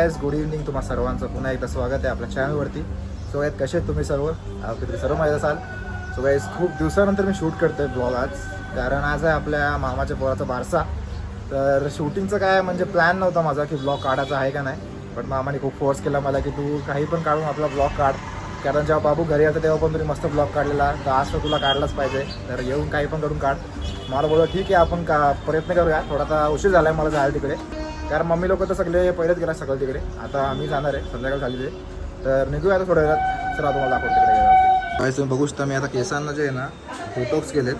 Guys good evening तुम्हा सर्वांचं. पुन्हा एकदा स्वागत आहे आपल्या चॅनलवरती सो आहेत कसे आहेत तुम्ही सर्व? तुम्ही सर्व माहीत असाल? सो गायज खूप दिवसानंतर मी शूट करतोय ब्लॉग आज. कारण आज आहे आपल्या मामाच्या पोराचा बारसा. तर शूटिंगचं काय म्हणजे प्लॅन नव्हता माझा की ब्लॉग काढायचा आहे का नाही. पण मामाने खूप फोर्स केला मला की तू काही पण काढून आपला ब्लॉग काढ. कारण जेव्हा बाबू घरी येतो तेव्हा पण तुम्ही मस्त ब्लॉग काढलेला. तर आज तर तुला काढलाच पाहिजे. तर येऊन काही पण करून काढ. मला बोललं ठीक आहे आपण का प्रयत्न करूया. थोडासा उशीर झाला आहे मला जायला तिकडे. कारण मम्मी लोक तर सगळे पहिलेच गेला सगळं तिकडे. आता आम्ही जाणार आहे संध्याकाळ झालेली आहे. तर निघूया आता थोड्या वेळात. चला तुम्हाला दाखवतो तिकडे गेल्यावरती. तुम्ही बघू शकता मी आता केसांना जे आहे ना फोटोक्स केलेत.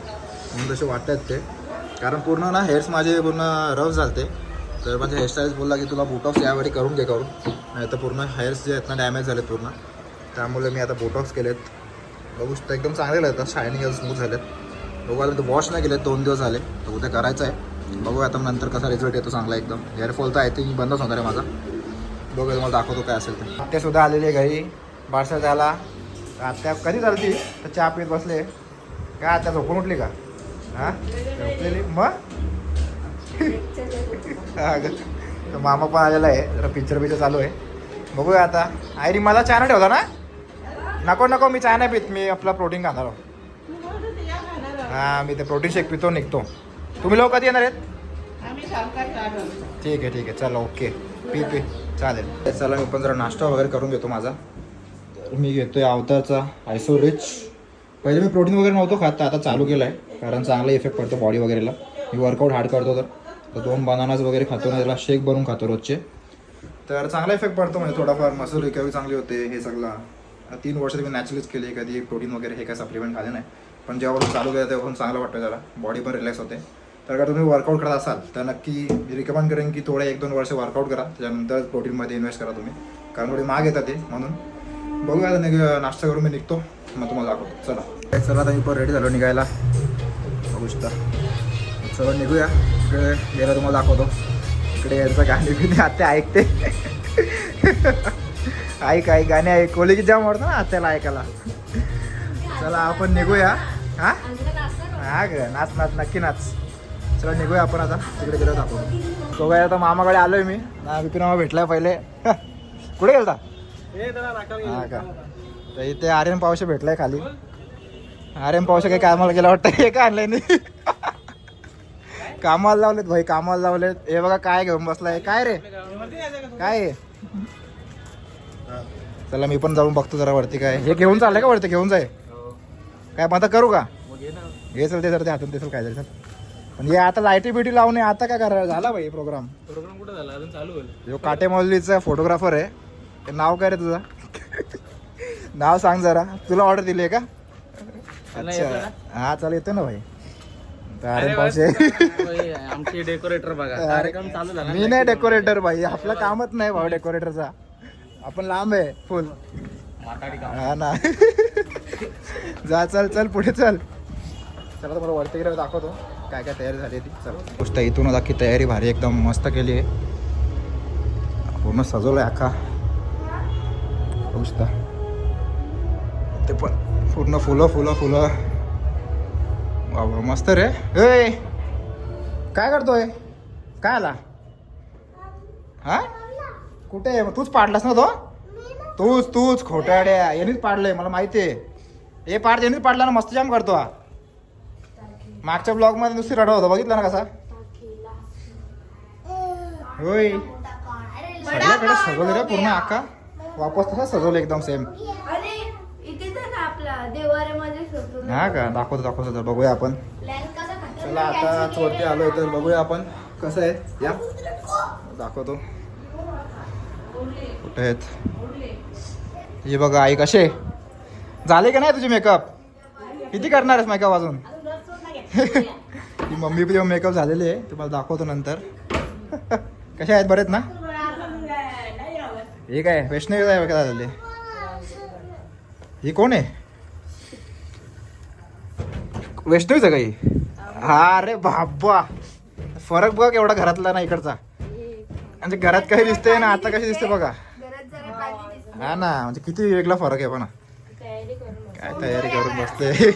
म्हणून तसे वाटतात ते. कारण पूर्ण ना हेअर्स माझे पूर्ण रफ झालते. तर माझे हेअरस्टाईल्स बोलला की तुला बोटॉक्स यावेळी करून घे करून. नाही तर पूर्ण हेअर्स जे आहेत ना डॅमेज झालेत पूर्ण. त्यामुळे मी आता बोटॉक्स केलेत. बघू शकता एकदम चांगले आहेत शायनिंग स्मूथ झालेत. बघू आता वॉश नाही केलेत दोन दिवस झाले. तर उद्या करायचं आहे. बघूया आता नंतर कसा रिझल्ट येतो चांगला एकदम. हेअरफॉल तर आय थिंक बंदच होणार आहे माझा. बघूया तुम्हाला दाखवतो काय असेल ते. आत्या सुद्धा आलेली आहे घरी. बारसा झाला. आत्या कधी चालती तर चहा पीत बसले काय आत्या झोपून उठली का? हां? झोपलेली? मग मामा पण आलेला आहे. जरा पिक्चर पिक्चर चालू आहे. बघूया आता. आयरी मला चहा ठेवला ठेवता ना? नको नको. मी चहा नाही पित. मी आपला प्रोटीन खाणार आहो. हा मी ते प्रोटीन शेक पितो निघतो. तुम्ही लोक कधी येणार आहेत? ठीक आहे ठीक आहे. चला ओके. P P. चालेल. चला मी पण जरा नाश्ता वगैरे करून घेतो माझा. तर मी घेतोय अवतारचा आयसो रिच पहिले मी प्रोटीन वगैरे नव्हतो खात तर आता चालू केलं आहे कारण चांगला इफेक्ट पडतो बॉडी वगैरेला. मी वर्कआउट हार्ड करतो तर. तर दोन बनानाज वगैरे खातो ना त्याला शेक बनवून खातो रोजचे. तर चांगला इफेक्ट पडतो म्हणजे थोडाफार. मसल रिकव्हरी चांगली होते हे सगळं. तीन वर्ष मी नॅचरलीच केली कधी प्रोटीन वगैरे हे काय सप्लिमेंट खाले नाही. पण जेव्हा चालू केलं तेव्हा चांगलं वाटतं जरा. बॉडी पण रिलॅक्स होते. तर का तुम्ही वर्कआउट करत असाल तर नक्की रिकमेंड करेन की थोडे एक दोन वर्ष वर्कआउट करा. त्याच्यानंतर प्रोटीनमध्ये इन्व्हेस्ट करा तुम्ही. कारण थोडी माग येतात ते म्हणून. बघूया आता नाश्ता करून मी निघतो. मग तुम्हाला दाखवतो. चला. चला आता मी पण रेडी झालो निघायला. बघू शकता. चला निघूया. इकडे गेला तुम्हाला दाखवतो. इकडे यायचं गाणी बिणी आत्या ऐकते. ऐक ऐक गाणे ऐक. की जाम आवडतं ना आत्याला ऐकायला. चला आपण निघूया. हा? हा ग. नाच नाच. नक्की नाच. चला निघूया आपण आता. तिकडे गेलो दाखवतो तो काय आता मामाकडे आलोय मी. ना विपिन मामा भेटलाय पहिले. कुठे गेलता? हा का? तर इथे आर्यन पावशे भेटलाय खाली. आर्यन पावशे काही कामाला गेला वाटतं? हे का आणलंय नाही कामाला लावलेत भाई कामाला लावलेत. हे बघा काय घेऊन बसलाय? काय रे? काय? चला मी पण जाऊन बघतो जरा वरती काय. हे घेऊन चाललंय का वरती? घेऊन जाय. काय मग आता करू का? हे चल ते जर ते हातून ते चल काय तरी हे आता लाईटी बिटी लावणे आता काय करा झाला भाई प्रोग्राम प्रोग्राम कुठं झाला? अजून चालू होईल. जो काटे मौलीचा फोटोग्राफर आहे. ते नाव काय रे तुझं? नाव सांग जरा. तुला ऑर्डर दिली आहे का? येतं अच्छा. हा चाल येतो ना भाई. तर आमचे डेकोरेटर बघा. कार्यक्रम चालू झाला मी नाही डेकोरेटर भाई. आपलं कामच नाही भाऊ डेकोरेटरचा आपण लांब आहे फुल हा ना. जा चल चल पुढे चल. चला तुम्हाला वरती गेल्यावर दाखवतो. काय काय तयारी झाली ती? चल. गोष्ट इथूनच अख्खी तयारी भारी एकदम मस्त केली आहे. पूर्ण सजवलं आहे अख्खा. गोष्ट. ते पण पूर्ण फुलं फुलं फुलं. बाबा मस्त रे. ए! काय करतोय? काय आला? हा? कुठे आहे? तूच पाडलास ना तो? तूच तूच खोटाड्या यांनीच पाडलंय मला माहिती आहे. हे पाड यांनीच पाडला ना मस्त जाम करतो हा. मागच्या ब्लॉगमध्ये नुसती रडा होता. बघितलं ना कसा? होय. सगळ्याकडे सजवलं रे पूर्ण आका. वापस तसा सजवलं एकदम सेम. हा का? दाखवतो दाखवतो तर बघूया आपण? चला आता वरती आलोय तर बघूया आपण कसं आहे. या. दाखवतो. कुठे आहेत? हे बघा आई कसे झाले का नाही तुझे मेकअप किती करणार आहेस मेकअप अजून? ही मम्मी पण मेकअप झालेली आहे तुम्हाला दाखवतो नंतर. कसे आहेत? बरेच ना? हे काय? वैष्णवी आहे काय झाले ही कोण आहे? वैष्णवीच आहे काही हा अरे बाबा. फरक बघा केवढा घरातला ना इकडचा. म्हणजे घरात काही दिसतंय ना आता कशी दिसते बघा. हा ना म्हणजे किती वेगळा फरक आहे पण. काय तयारी करून बसते.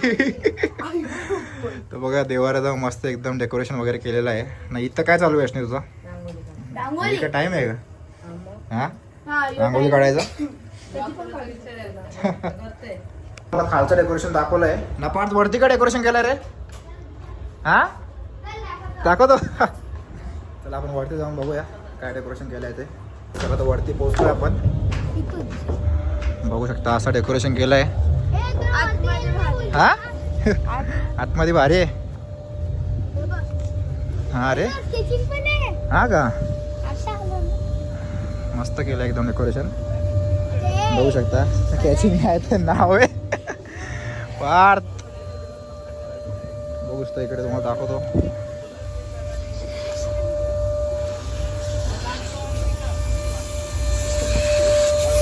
तर बघा देवाऱ्याचा मस्त एकदम डेकोरेशन वगैरे केलेलं आहे. ना इथं काय चालू आहे तुझा काय टाइम आहे का? हा? रांगोळी. काढायचं? मला खालचं डेकोरेशन दाखवलंय. ना पार्थ वरती का डेकोरेशन केलंय रे. हा? दाखवतो. चला आपण वरती जाऊन बघूया काय डेकोरेशन केलंय ते. चला तर वरती पोहोचतोय आपण. बघू शकता असं डेकोरेशन केलंय. आतमध्ये भारी. हा? आतमध्ये भारी आहे. हा रे. हा का? मस्त केलं एकदम डेकोरेशन. बघू शकता. कॅचिंग आहे ते नाव आहे. पार्थ. बघू शकता इकडे तुम्हाला दाखवतो.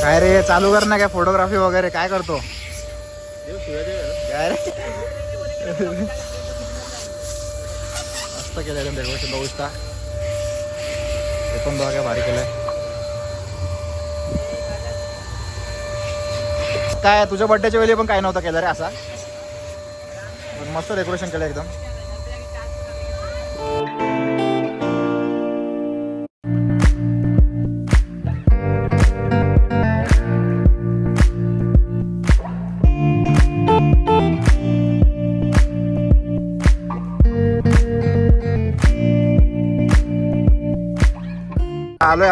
काय रे चालू कर ना काय फोटोग्राफी वगैरे. काय करतो? मस्त केलं डेकोरेशन बघू शकता हे पण बघा काय भारी केलंय काय तुझ्या बड्डेच्या वेळी पण काय नव्हतं केलं रे असा. पण मस्त डेकोरेशन केलं एकदम.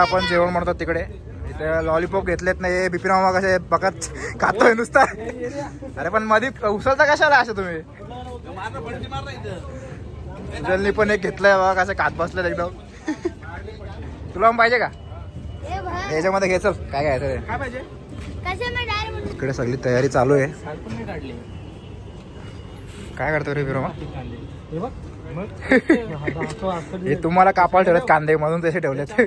आपण जेवण म्हणतो तिकडे. इथे लॉलीपॉप घेतलेत नाही बिपिन मामा कसे बघत खातोय नुसता. अरे पण मधी उचलता कशाला असं तुम्ही? उजलनी पण एक घेतलंय बघा कसं खात बसलेत एकदम. तुला पण पाहिजे का? ए भाई. याच्यामध्ये घे चल काय काय रे काय पाहिजे? कसं मी direct म्हणतो. इकडे सगळी तयारी चालू आहे. काय करतो रे बिरोमा हे बघ मग. हे तुम्हाला कापायला ठेवलेत कांदे म्हणून तसे ठेवलेत.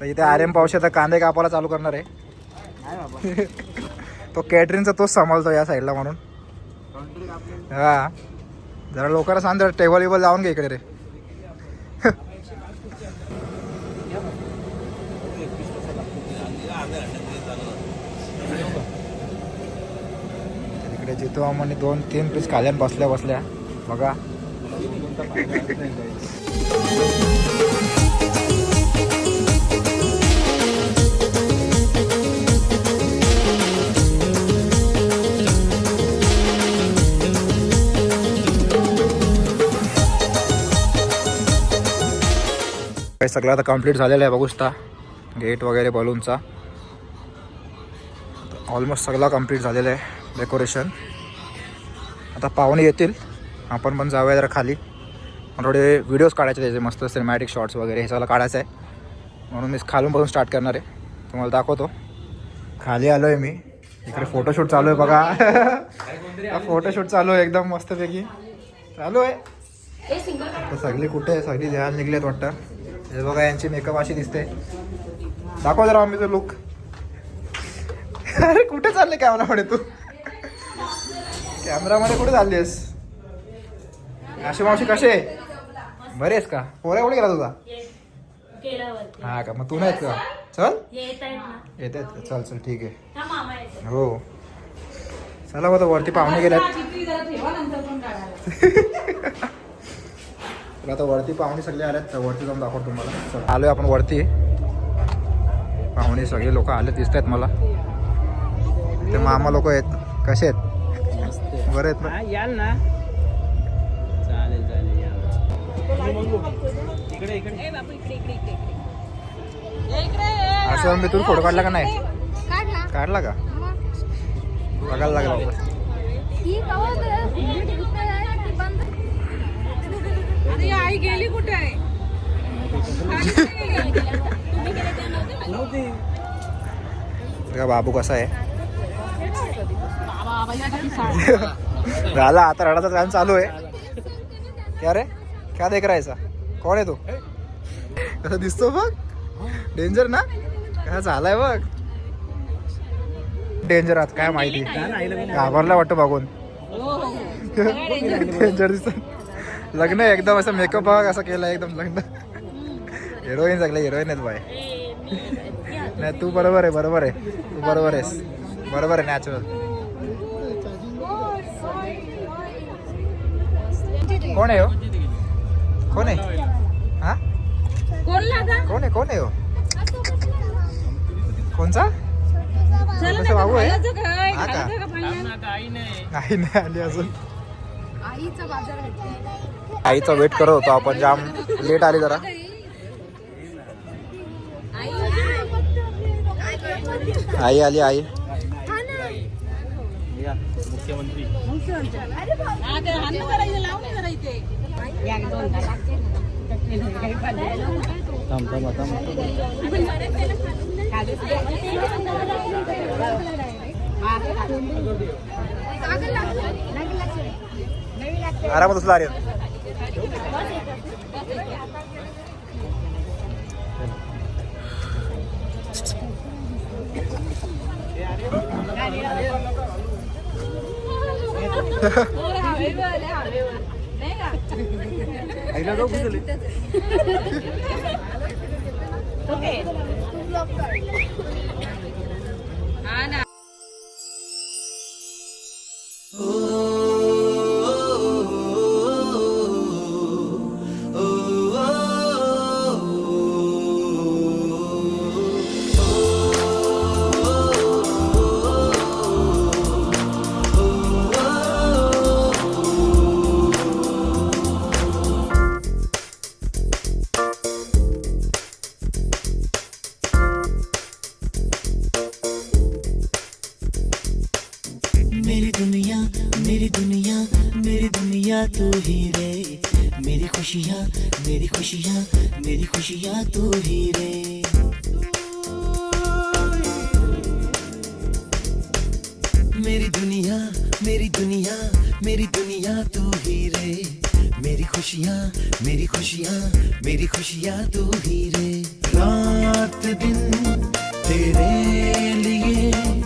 म्हणजे इथे आर एम पावशे तर कांदे कापायला चालू करणार आहे. तो कॅटरिंगचा तोच सांभाळतो या साईडला म्हणून. हा. जरा लोकांना सांग जरा टेबल वेबल लावून घे इकडे रे. इकडे जितो आम्हाला दोन तीन पीस खाल्यान बसल्या बसल्या. बघा. हे सगळं आता कंप्लीट झालेलं आहे बघू शकता. गेट वगैरे बलूनचा ऑलमोस्ट सगळं कंप्लीट झालेलं आहे डेकोरेशन आता पाहुणे येतील. आपण पण जाऊया जरा खाली. थोडे व्हिडिओज काढायचे त्याचे मस्त सिनेमॅटिक शॉट्स वगैरे हे सगळं काढायचं आहे. म्हणून मी खालून बघून स्टार्ट करणार आहे. तुम्हाला दाखवतो. खाली आलो आहे मी. इकडे फोटोशूट चालू आहे बघा. फोटोशूट चालू आहे एकदम मस्तपैकी. चालू आहे. सगळी कुठे आहे? सगळी ध्यान निघलेत वाटतं. हे बघा यांची मेकअप अशी दिसते. दाखव जरा आम्ही लुक अरे कुठे चालले कॅमेरामध्ये तू? कॅमेरामध्ये कुठे चाललीस अशी मावशी कसे बरे आहेस का? पोऱ्या कुठे गेला तुझा? हा का? मग तू नाहीत का? चल. येत आहेत का चल चल ठीक आहे. हा हो. चला बघा वरती पाहुणे गेल्यात तर आता वरती पाहुणे सगळे आलेत तर वरती जाऊन दाखवतो तुम्हाला. चला आलोय आपण वरती. पाहुणे सगळे लोक आले दिसत आहेत मला. ते मामा लोक आहेत. कसे आहेत? बरे आहेत ना? याल ना. चालेल चालेल या इकडे इकडे असं मी तू फोटो काढला का नाही? काढला. काढला का? बघायला लागला वापस ही कवा ग- इथं आहे, ती बंद. अरे आई गेली कुठे आहे? बघा बाबू कसा आहे? झाला आता रडाचा गाणं चालू आहे. क्या रे? क्या देख रहा है ऐसा? कोण आहे तो? कसा दिसतो बघ? डेंजर ना? कसा झालाय बघ? डेंजर आहात काय माहिती? घाबरला वाटतं बघून. डेंजर दिसत लग्न एकदम असं मेकअप कसं केलं एकदम लग्न. हिरोईन सगळे हिरोईन आहेत बाय नाही तू बरोबर आहे बरोबर आहे. तू बरोबर आहेस. बरोबर आहे नॅचरल कोण आहे हो? कोण आहे? हा? कोण आहे कोण आहे हो? कोणचा? बाबू आहे? हा का? काही नाही आली अजून. आईचा वेट करत होतो आपण जाम लेट आली जरा. आई आली आई. मुख्यमंत्री आरामात उचला अरे पोरं हवेवर आले, हवेवर. नाही का? आईला जाऊ कुठे हा ना. मेरी दुनिया मेरी दुनिया तू ही रे। मेरी खुशियाँ मेरी खुशियाँ मेरी खुशियाँ तू ही रे। मेरी दुनिया मेरी दुनिया मेरी दुनिया तू ही रे। मेरी खुशियाँ मेरी खुशियाँ मेरी खुशियाँ तू ही रे। रात दिन तेरे लिए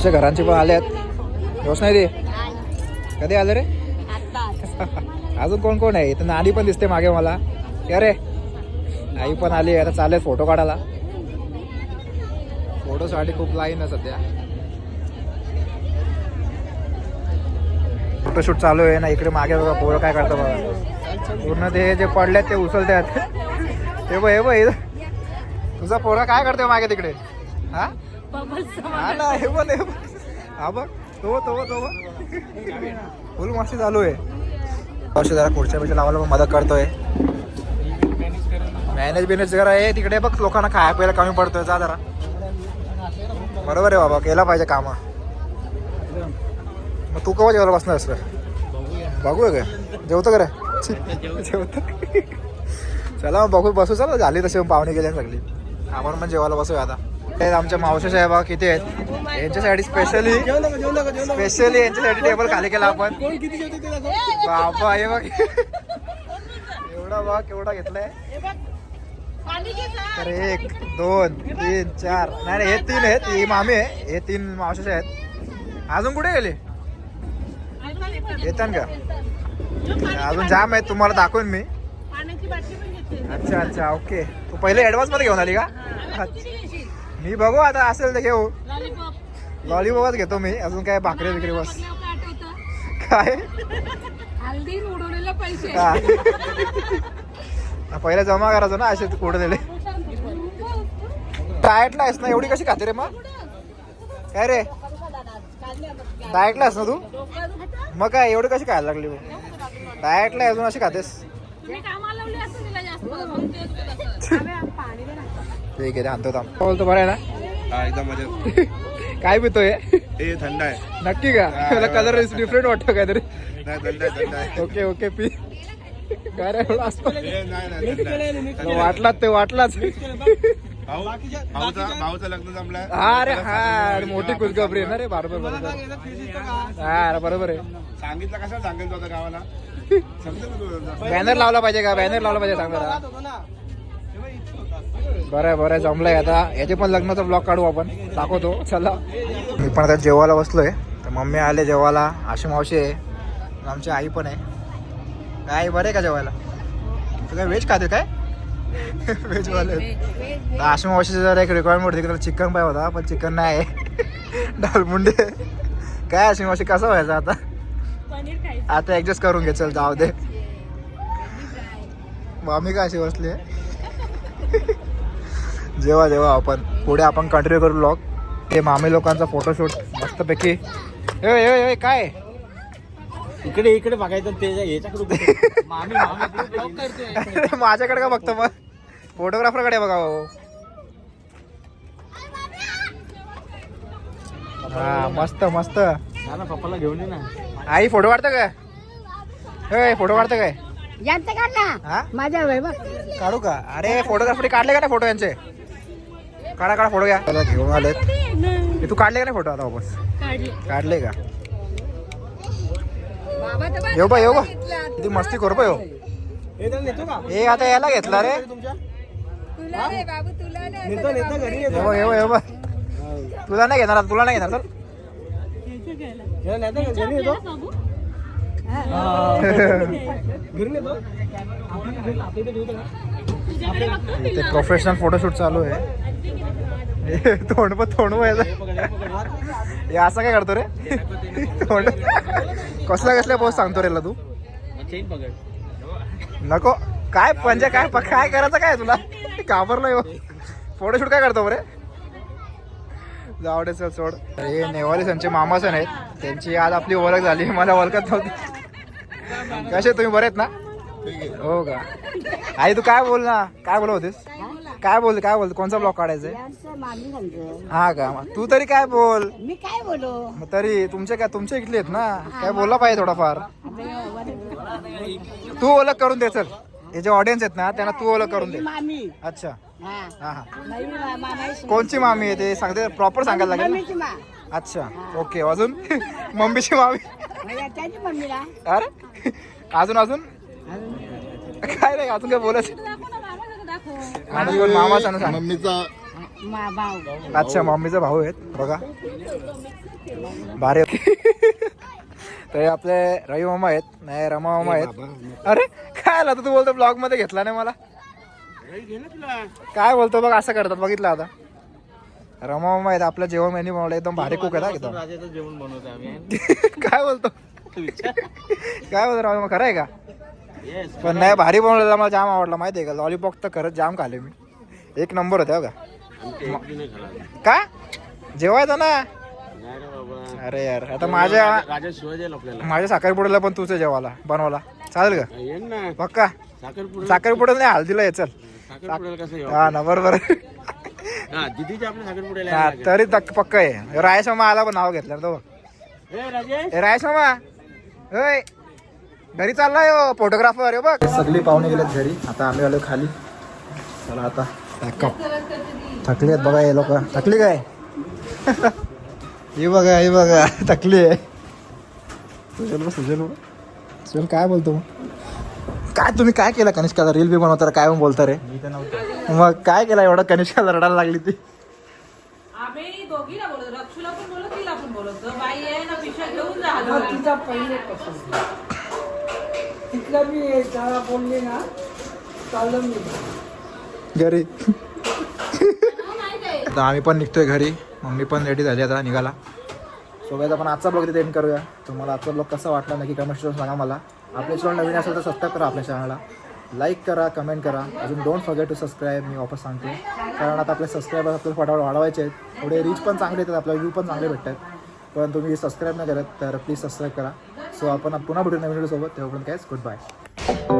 आमच्या घरांचे पण आले आहेत योजना दे कधी आलं रे? अजून कोण कोण आहे? इथं नानी पण दिसते मागे मला. अरे आई पण आली आता चालेल फोटो काढायला. फोटोसाठी खूप लाईन आहे सध्या. फोटोशूट चालू आहे ना इकडे मागे बघा पोरं काय करतं बघा. पूर्ण ते जे पडलेत ते उचलतात. हे बघ हे बघ. तुझा पोरा काय करतोय मागे तिकडे? हा? हा ना हे पण हे. हा बघ तो तो तो फुल मस्ती चालू आहे. वर्ष जरा पुढच्या पेक्षा लावायला मदत करतोय. मॅनेज बिनेज जरा आहे तिकडे बघ लोकांना खाया प्यायला कमी पडतोय. जा जरा. बरोबर आहे बाबा केला पाहिजे काम. मग तू केव्हा जेवायला बसणार असं बघूया काय. जेवतो का रे? जेवतो. चला मग बघू बसू चला. झाली तशी पाहुणे गेले सगळी. आपण पण जेवायला बसूया आता. हे आमच्या मावशी साहेब किती आहेत? यांच्यासाठी स्पेशली स्पेशली यांच्यासाठी टेबल खाली केला आपण. बाबा हे बघ. एवढा बघ केवढा घेतलाय. तर एक दोन तीन चार. नाही हे तीन आहेत. ही मामी आहे. हे तीन मावशी आहेत. अजून कुठे गेले? येतात का? अजून जाम आहेत तुम्हाला दाखवून मी. अच्छा अच्छा ओके. तू पहिले ऍडव्हान्समध्ये घेऊन आली का? मी बघू आता असेल तर घेऊ. लॉलीपॉप. लॉलीपॉपच घेतो मी. अजून काय भाकरी बिकरी बस काय. पहिले जमा करायचो ना असे कुठे दिले डाएटला आहेस ना एवढी कशी खाते रे मग? काय रे? डाएटला आहेस ना तू? मग काय एवढी कशी खायला लागली डाएटला अजून अशी खातेस? ठीक आहे आणतो थांब बोलतो बरं आहे ना? हा एकदम मजेत. काय पितोय? हे थंड आहे. नक्की का? त्याला कलर डिफरंट वाटतो काहीतरी. ओके ओके पी. काय रे असतं? वाटलाच ते वाटलाच हा अरे हा मोठी खुशखबरी आहे ना रे बरोबर बरोबर हा अरे बरोबर आहे. सांगितलं कशाला सांगेल तो आता गावाला बॅनर लावला पाहिजे का? बॅनर लावला पाहिजे सांग बरं आहे बरं आहे जमलंय. आता याचे पण लग्नाचा ब्लॉग काढू आपण. दाखवतो. चला. मी पण आता जेवायला बसलोय. तर मम्मी आले जेवायला. आशी मावशी आहे. आमची आई पण आहे. काय बरं आहे का जेवायला? तू काय व्हेज खाते काय? व्हेजवाले. आशिमा मावशीचा जरा एक रिक्वायरमेंट होती. की चिकन पाहिजे होता पण चिकन नाही आहे. डालमुंडे काय आशिमा मावशी कसं व्हायचं आता? आता ऍडजस्ट करून घे चल जाऊ दे. मामी का अशी बसली जेव्हा जेव्हा आपण पुढे आपण कंटिन्यू करू ब्लॉग ते मामी लोकांचा फोटोशूट मस्तपैकी. ए ए ए काय? इकडे इकडे बघायचं ते याच्याकडे माझ्याकडे का बघतो मग? फोटोग्राफरकडे बघा हो हा मस्त मस्त. ना ना पप्पाला घेऊन ये ना. आई फोटो काढतं काय ए फोटो काढतं काय? यांचं काढ ना. हा? माझ्या काढू का? अरे फोटोग्राफर काढले का नाही फोटो यांचे? काढा काढा फोटो घ्या. चला घेऊन आलेत. हे तू काढले का नाही फोटो आता वापस? काढले. काढले का? येऊ बा येऊ बा. किती मस्ती करू बा येऊ. हे तर नेतो का? हे आता याला घेतला रे. तुमच्या? तुला रे बाबू तुला नाही घेणार तुला नाही घेणार तर? इथे प्रोफेशनल फोटोशूट चालू आहे. तोंड पण तोंड व्हायचं हे असं काय करतो रे? तोंड. कसला कसल्या पोस्ट सांगतो रेला तू? नको. काय पंजे काय काय करायचं काय तुला? घाबरलाय हो. फोटोशूट काय करतो बरे? जाऊ दे सोड. हे नेवाले त्यांचे मामासन आहेत. त्यांची आज आपली ओळख झाली. मला ओळखत नव्हती. कसे तुम्ही? बरे आहेत ना? हो का? आई तू काय बोल ना काय बोलत होतीस? काय बोल काय बोल कोणचा ब्लॉग काढायचा हा का? मग तू तरी काय बोल? मी काय बोलू? मग तरी तुमचे काय तुमच्या इथले आहेत ना? काय बोलला पाहिजे थोडाफार. तू ओळख करून दे चल. हे जे ऑडियन्स आहेत ना त्यांना तू ओळख करून दे. मामी अच्छा. हा. हा हा. नवी मा- मामाई कोणची मामी आहे ते? सांगते प्रॉपर सांगायला लागेल मम्मीची मा. ना अच्छा ओके अजून? मम्मीची मामी. त्याची मम्मीला. अरे. अजून अजून? काय नाही अजून काय बोलायचं? आणि कोण मामा सांग सांग. मम्मीचा. मा भाऊ. अच्छा मम्मीचा भाऊ आहेत बघा. भारी. तर आपले रवी मामा आहेत नाही रमा मामा आहेत. अरे काय आला तू बोलतो ब्लॉगमध्ये घेतला नाही मला? घे ना तुला. काय बोलतो बघ असं करतात बघितलं आता. रमा मामा आहेत आपलं जेवण मेन्यू बनवलं एकदम भारी कुक आहे ना एकदम. काय बोलतो? काय बोलतो राव खरं आहे का? पण नाही भारी बनवलेला मला जाम आवडला माहिती आहे का? लॉलीपॉप तर खरंच जाम खाले मी. एक नंबर होते हो का? का? जेवायचं ना? अरे यार आता माझ्या माझ्या साखरपुड्याला पण तुझं जेवायला बनवला चालेल का? पक्का? साखरपुडा साखरपुड्याला नाही हळदीला ये चल. हा ना बरोबर. तरी तक पक्का आहे. रायस मामा आला पण नाव घेतलं तो ए राजेश. ए रायस मामा होय घरी चाललाय हो फोटोग्राफर आहे बघ. सगळी पाहुणे गेलेत घरी. आता आम्ही आलो खाली. चला आता. थकली आहेत बघा हे लोक. थकली काय? ही बघा ही बघा. थकली आहे. सुजल सुजल काय बोलतो मग? काय तुम्ही काय केलं? कनिष्काला रील बी बनवता? काय मग बोलता रे? मग काय केलं एवढं कनिष्काला रडायला लागली ती? तिला पण बोलत बाई आहे ना जा हातावर. घरी. आता आम्ही पण निघतोय घरी. मम्मी पण रेडी झाली आता निघाला सो गाईज आपण आजचा ब्लॉग तिथे एंड करूया. तुम्हाला आजचा ब्लॉग कसा वाटला नक्की कमेंट करून सांगा मला. आपल्या चॅनल नवीन असेल तर सबस्क्राईब करा आपल्या चॅनलला लाईक करा कमेंट करा. अजून डोंट फॉरगेट टू सबस्क्राईब मी वापस सांगते. कारण आता आपले सबस्क्रायबर आपल्याला फटाफट वाढवायचे आहेत. थोडे रीच पण चांगले येतात आपल्याला व्ह्यू पण चांगले भेटतात. पण तुम्ही सबस्क्राईब नाही करत तर प्लीज सबस्क्राईब करा. सो आपण पुन्हा भेटू नवीन व्हिडिओसोबत तेव्हापर्यंत कायच गुड बाय